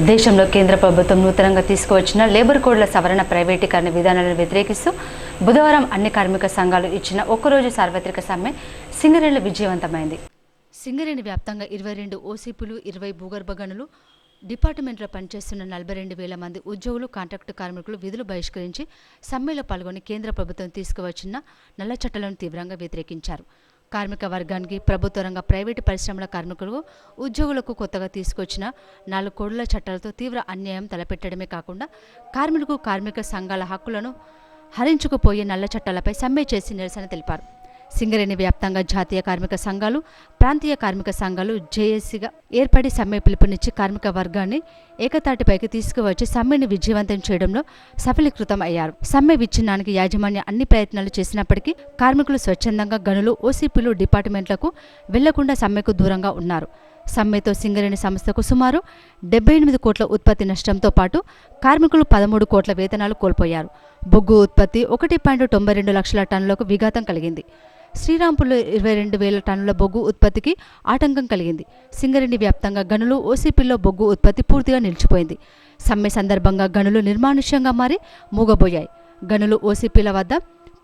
దేశంలో కేంద్ర ప్రభుత్వం నూతనంగా తీసుకువచ్చిన లేబర్ కోడ్ల సవరణ ప్రైవేటీకరణ విధానాలను వ్యతిరేకిస్తూ బుధవారం అన్ని కార్మిక సంఘాలు ఇచ్చిన ఒక్కరోజు సార్వత్రిక సమ్మె సింగరేణిలో విజయవంతమైంది. సింగరేణి వ్యాప్తంగా ఇరవై రెండు ఓసీపులు ఇరవై భూగర్భ గనులు డిపార్ట్మెంట్లో పనిచేస్తున్న నలభై రెండు వేల మంది ఉద్యోగులు కాంట్రాక్టు కార్మికులు విధులు బహిష్కరించి సమ్మెలో పాల్గొని కేంద్ర ప్రభుత్వం తీసుకువచ్చిన నల్ల చట్టాలను తీవ్రంగా వ్యతిరేకించారు. కార్మిక వర్గానికి ప్రభుత్వ రంగ ప్రైవేటు పరిశ్రమల కార్మికులు ఉద్యోగులకు కొత్తగా తీసుకొచ్చిన నాలుగు కోడుల చట్టాలతో తీవ్ర అన్యాయం తలపెట్టడమే కాకుండా కార్మికులకు కార్మిక సంఘాల హక్కులను హరించుకుపోయే నల్ల చట్టాలపై సమ్మె చేసి నిరసన తెలిపారు. సింగరేణి వ్యాప్తంగా జాతీయ కార్మిక సంఘాలు ప్రాంతీయ కార్మిక సంఘాలు జేఏసీగా ఏర్పడి సమ్మె పిలుపునిచ్చి కార్మిక వర్గాన్ని ఏకతాటిపైకి తీసుకువచ్చి సమ్మెని విజయవంతం చేయడంలో సఫలీకృతం అయ్యారు సమ్మె విచ్ఛిన్నానికి యాజమాన్య అన్ని ప్రయత్నాలు చేసినప్పటికీ కార్మికులు స్వచ్ఛందంగా గనులు ఓసీపీలు డిపార్ట్మెంట్లకు వెళ్ళకుండా సమ్మెకు దూరంగా ఉన్నారు. సమ్మెతో సింగరేణి సంస్థకు సుమారు డెబ్బై ఎనిమిది కోట్ల ఉత్పత్తి నష్టంతో పాటు కార్మికులు పదమూడు కోట్ల వేతనాలు కోల్పోయారు. బొగ్గు ఉత్పత్తి ఒకటి పాయింట్ తొంభై రెండు లక్షల టన్నులకు విఘాతం కలిగింది. శ్రీరాంపూర్లో ఇరవై రెండు వేల టన్నుల బొగ్గు ఉత్పత్తికి ఆటంకం కలిగింది. సింగరేణి వ్యాప్తంగా గనులు ఓసీపీలో బొగ్గు ఉత్పత్తి పూర్తిగా నిలిచిపోయింది. సమ్మె సందర్భంగా గనులు నిర్మానుష్యంగా మారి మూగబోయాయి. గనులు ఓసీపీల వద్ద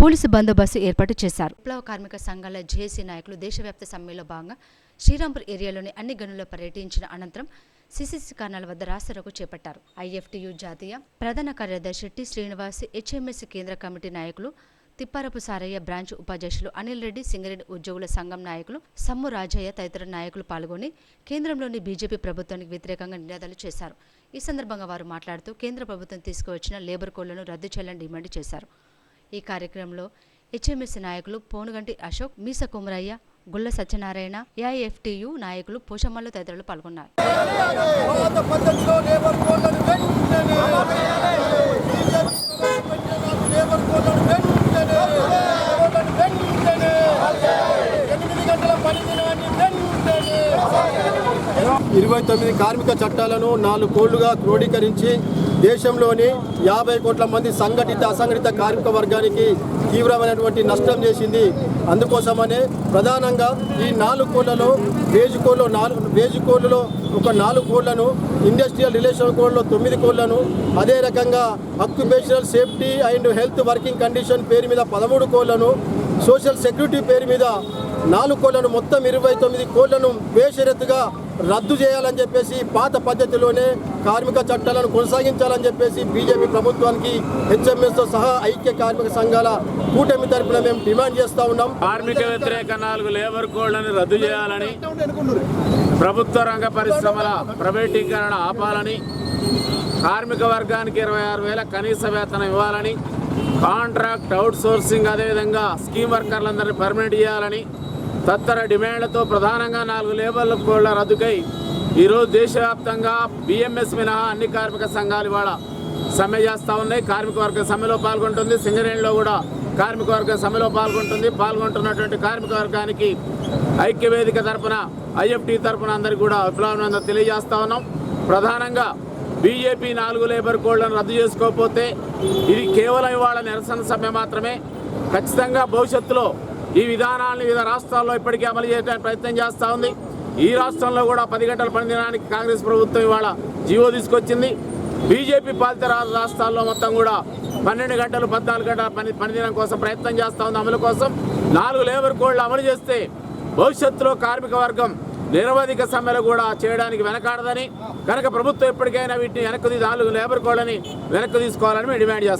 పోలీసు బందోబస్తు ఏర్పాటు చేశారు. విప్లవ కార్మిక సంఘాల జేఏసీ నాయకులు దేశవ్యాప్త సమ్మెలో భాగంగా శ్రీరాంపూర్ ఏరియాలోని అన్ని గనుల్లో పర్యటించిన అనంతరం సిసిసి కారణాల వద్ద రాసరకు చేపట్టారు. ఐఎఫ్టియు జాతీయ ప్రధాన కార్యదర్శి టి శ్రీనివాస్ హెచ్ఎంఎస్ కేంద్ర కమిటీ నాయకులు తిప్పారపు సారయ్య బ్రాంచ్ ఉపాధ్యక్షులు అనిల్ రెడ్డి సింగరెడ్డి ఉద్యోగుల సంఘం నాయకులు సమ్ము రాజయ్య తదితర నాయకులు పాల్గొని కేంద్రంలోని బీజేపీ ప్రభుత్వానికి వ్యతిరేకంగా నినాదాలు చేశారు. ఈ సందర్భంగా వారు మాట్లాడుతూ కేంద్ర ప్రభుత్వం తీసుకువచ్చిన లేబర్ కోళ్ళను రద్దు చేయాలని డిమాండ్ చేశారు. ఈ కార్యక్రమంలో హెచ్ఎంఎస్ నాయకులు పోనుగంటి అశోక్ మీస కుమరయ్య గుల్ల సత్యనారాయణ ఏఐఎఫ్టియు నాయకులు పోషమ్మలు తదితరులు పాల్గొన్నారు పాత పద్ధతిలో లేబర్ కోడ్లను వెంటనే లేబర్ కోడ్లను వెంటనే కోడ్లను వెంటనే ఎనిమిది గంటల పని దినాన్ని వెంటనే ఇరవై తొమ్మిది కార్మిక చట్టాలను నాలుగు కోళ్ళుగా క్రోడీకరించి దేశంలోని యాభై కోట్ల మంది సంఘటిత అసంఘటిత కార్మిక వర్గానికి తీవ్రమైనటువంటి నష్టం చేసింది. అందుకోసమనే ప్రధానంగా ఈ నాలుగు కోళ్ళలో వేజు కోళ్ళు నాలుగు వేజు కోళ్ళలో ఒక నాలుగు కోళ్ళను ఇండస్ట్రియల్ రిలేషన్ కోడ్లో తొమ్మిది కోళ్ళను అదే రకంగా occupational safety and health working condition పేరు మీద పదమూడు కోళ్ళను సోషల్ సెక్యూరిటీ పేరు మీద నాలుగు కోళ్ళను మొత్తం ఇరవై తొమ్మిది కోళ్ళను బేషరతుగా రద్దు చేయాలని చెప్పేసి పాత పద్ధతిలోనే కార్మిక చట్టాలను కొనసాగించాలని చెప్పేసి బీజేపీ ప్రభుత్వానికి హెచ్ఎంఎస్తో సహా ఐక్య కార్మిక సంఘాల కూటమి తరఫున మేము డిమాండ్ చేస్తూ ఉన్నాం. కార్మిక వ్యతిరేక నాలుగు లేబర్ కోడ్లను రద్దు చేయాలని ప్రభుత్వ రంగ పరిశ్రమల ప్రైవేటీకరణ ఆపాలని కార్మిక వర్గానికి ఇరవై ఆరు వేల కనీస వేతనం ఇవ్వాలని కాంట్రాక్ట్ అవుట్ సోర్సింగ్ అదేవిధంగా స్కీమ్ వర్కర్లందరినీ పర్మనెంట్ చేయాలని తత్తర డిమాండ్లతో ప్రధానంగా నాలుగు లేబర్ల కోడ్ల రద్దుకై ఈరోజు దేశవ్యాప్తంగా బిఎంఎస్ మినహా అన్ని కార్మిక సంఘాలు ఇవాళ సమ్మె చేస్తూ ఉన్నాయి. కార్మిక వర్గ సమ్మెలో పాల్గొంటుంది. సింగరేణిలో కూడా కార్మిక వర్గ సమ్మెలో పాల్గొంటుంది. పాల్గొంటున్నటువంటి కార్మిక వర్గానికి ఐక్యవేదిక తరపున ఐఎఫ్టీ తరపున అందరికీ కూడా అభిప్రాయం తెలియజేస్తా ఉన్నాం. ప్రధానంగా బీజేపీ నాలుగు లేబర్ కోడ్లను రద్దు చేసుకోకపోతే ఇది కేవలం ఇవాళ నిరసన సమ్మె మాత్రమే. ఖచ్చితంగా భవిష్యత్తులో ఈ విధానాలను వివిధ రాష్ట్రాల్లో ఇప్పటికీ అమలు చేయడానికి ప్రయత్నం చేస్తూ ఉంది. ఈ రాష్ట్రంలో కూడా పది గంటల పని దినానికి కాంగ్రెస్ ప్రభుత్వం ఇవాళ జీవో తీసుకొచ్చింది. బీజేపీ పాలిత రాష్ట్రాల్లో మొత్తం కూడా పన్నెండు గంటలు పద్నాలుగు గంటల పని పనిదినం కోసం ప్రయత్నం చేస్తూ ఉంది అమలు కోసం. నాలుగు లేబర్ కోడ్లు అమలు చేస్తే భవిష్యత్తులో కార్మిక వర్గం నిరవధిక సమ్మెలు కూడా చేయడానికి వెనకాడదని కనుక ప్రభుత్వం ఎప్పటికైనా వీటిని వెనక్కి నాలుగు లేబర్ కోడ్లని వెనక్కి తీసుకోవాలని మేము డిమాండ్ చేస్తాం.